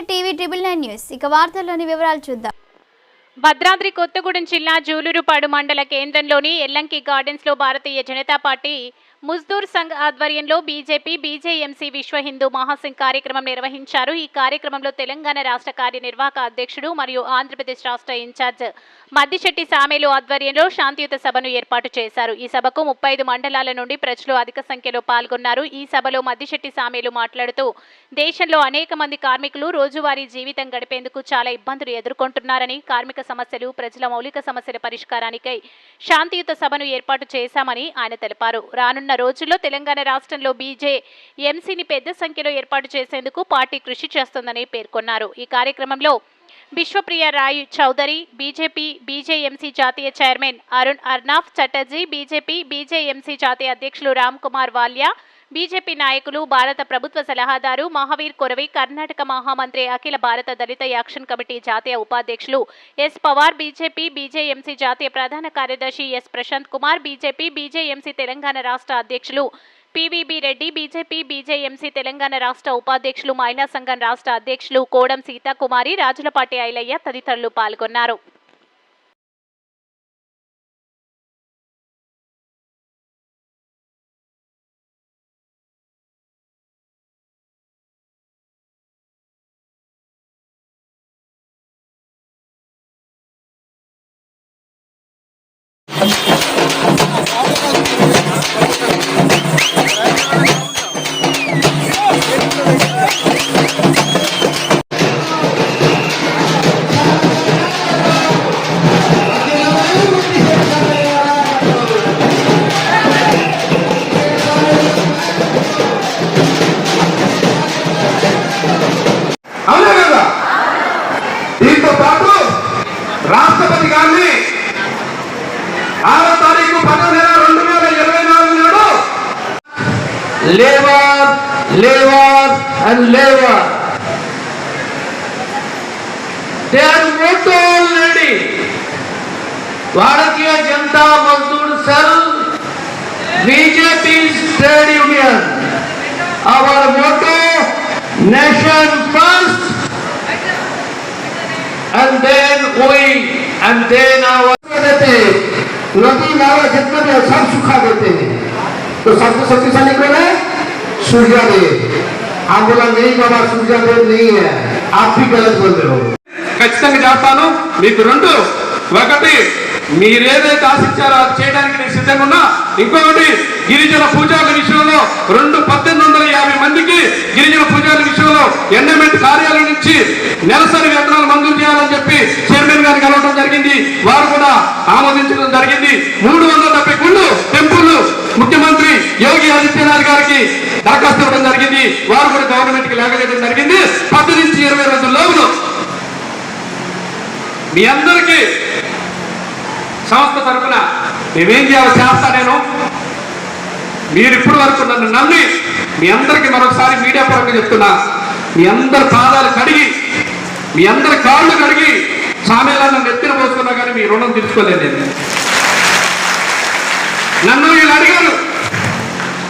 నమస్తే TV triple nine news. ఇక వార్తల్లోని వివరాలు చూద్దాం. భద్రాద్రి కొత్తగూడెం జిల్లా జూలూరుపాడు మండల కేంద్రంలోని ఎల్లంకి గార్డెన్స్లో భారతీయ జనతా పార్టీ ముజ్దూర్ సంఘ్ ఆధ్వర్యంలో బీజేపీ బీజేఎంసీ విశ్వ హిందూ మహాసింగ్ కార్యక్రమం నిర్వహించారు. ఈ కార్యక్రమంలో తెలంగాణ రాష్ట్ర కార్యనిర్వాహక అధ్యక్షుడు మరియు ఆంధ్రప్రదేశ్ రాష్ట్ర ఇన్ఛార్జ్ మద్దిశెట్టి సామేలు ఆధ్వర్యంలో శాంతియుత సభను ఏర్పాటు చేశారు. ఈ సభకు ముప్పై ఐదు మండలాల నుండి ప్రజలు అధిక సంఖ్యలో పాల్గొన్నారు. ఈ సభలో మద్దిశెట్టి సామేలు మాట్లాడుతూ దేశంలో అనేక మంది కార్మికులు రోజువారీ జీవితం గడిపేందుకు చాలా ఇబ్బందులు ఎదుర్కొంటున్నారని కార్మిక సమస్యలు ప్రజల మౌలిక సమస్యల పరిష్కారానికై శాంతియుత సభను ఏర్పాటు చేశామని ఆయన తెలిపారు. రానున్న రోజుల్లో తెలంగాణ రాష్ట్రంలో బీజే ఎంసీని పెద్ద సంఖ్యలో ఏర్పాటు చేసేందుకు పార్టీ కృషి చేస్తుందని పేర్కొన్నారు. ఈ కార్యక్రమంలో విశ్వప్రియ రాయ్ చౌదరి బీజేపీ బీజేఎంసీ జాతీయ chairman Arun Arnab Chatterjee BJP BJMC జాతీయ అధ్యక్షులు రామ్ కుమార్ వాల్యా బీజేపీ నాయకులు భారత ప్రభుత్వ సలహాదారు మహావీర్ కొరవి కర్ణాటక మహామంత్రి అఖిల భారత దళిత యాక్షన్ కమిటీ జాతీయ ఉపాధ్యక్షులు ఎస్ పవార్ బీజేపీ బీజేఎంసీ జాతీయ ప్రధాన కార్యదర్శి S Prashanth Kumar BJP BJMC Telangana రాష్ట్ర అధ్యక్షులు PVB Reddy BJP BJMC Telangana రాష్ట్ర ఉపాధ్యక్షులు మహిళా సంఘం రాష్ట్ర అధ్యక్షులు కోడం సీతాకుమారి రాజులపాటి ఐలయ్య తదితరులు పాల్గొన్నారు. labor, labor and labor. They are already. Bharatiya Janta Mazdoor Cell, BJP's trade union. Our motto, nation first, and then we, and then our... भी सूखा देते हैं तो सबको सूर्या देव आप बोला नहीं बाबा सूर्या देव नहीं है आप भी गलत बोल रहे हो ఖచ్చితంగా చేస్తాను మీకు రెండు ఒకటి మీరేదైతే ఆశించారో అది చేయడానికి నేను సిద్ధంగా ఉన్నా ఇంకొకటి గిరిజన పూజారుల విషయంలో రెండు పద్దెనిమిది వందల యాభై మందికి గిరిజన పూజారుల విషయంలో ఎండమెంట్ కార్యాలయం నుంచి నెలసరి వేతనాలు మంజూరు చేయాలని చెప్పి చైర్మన్ గారిని కలవడం జరిగింది వారు కూడా ఆమోదించడం జరిగింది మూడు వందల దరఖాస్తు ఇవ్వడం జరిగింది. వారు కూడా గవర్నమెంట్కి లేఖ చేయడం జరిగింది. పది నుంచి ఇరవై రోజుల మీ అందరికీ సంస్థ తరఫున మేమేం చేయాలి చేస్తా నేను. మీరు ఇప్పటి వరకు నన్ను నమ్మి మీ అందరికీ మరొకసారి మీడియా పరంగా చెప్తున్నా. మీ అందరి పాదాలు కడిగి మీ అందరి కాళ్ళు కడిగి సామేలా నన్ను ఎత్తిన పోసుకున్నా కానీ మీ రుణం తీర్చుకోలేదు నేను. నన్ను వీళ్ళు అడిగారు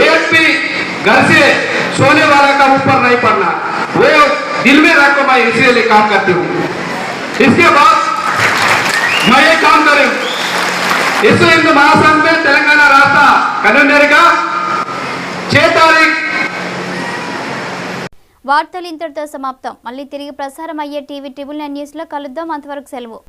एक भी घर से सोने वाला का ऊपर नहीं पड़ना वो दिल में रखो मैं इसीलिए काम करती हूँ इसके बाद मैं ये काम करूं इस हिंदू महासंघ में तेलंगाना रास्ता कन्वीनर का छह तारीख వార్తలు ఇంతటితో సమాప్తం మళ్ళీ తిరిగి ప్రసారం అయ్యే టీవీ ట్రిపుల్ నైన్ న్యూస్లో కలుద్దాం అంతవరకు సెలవు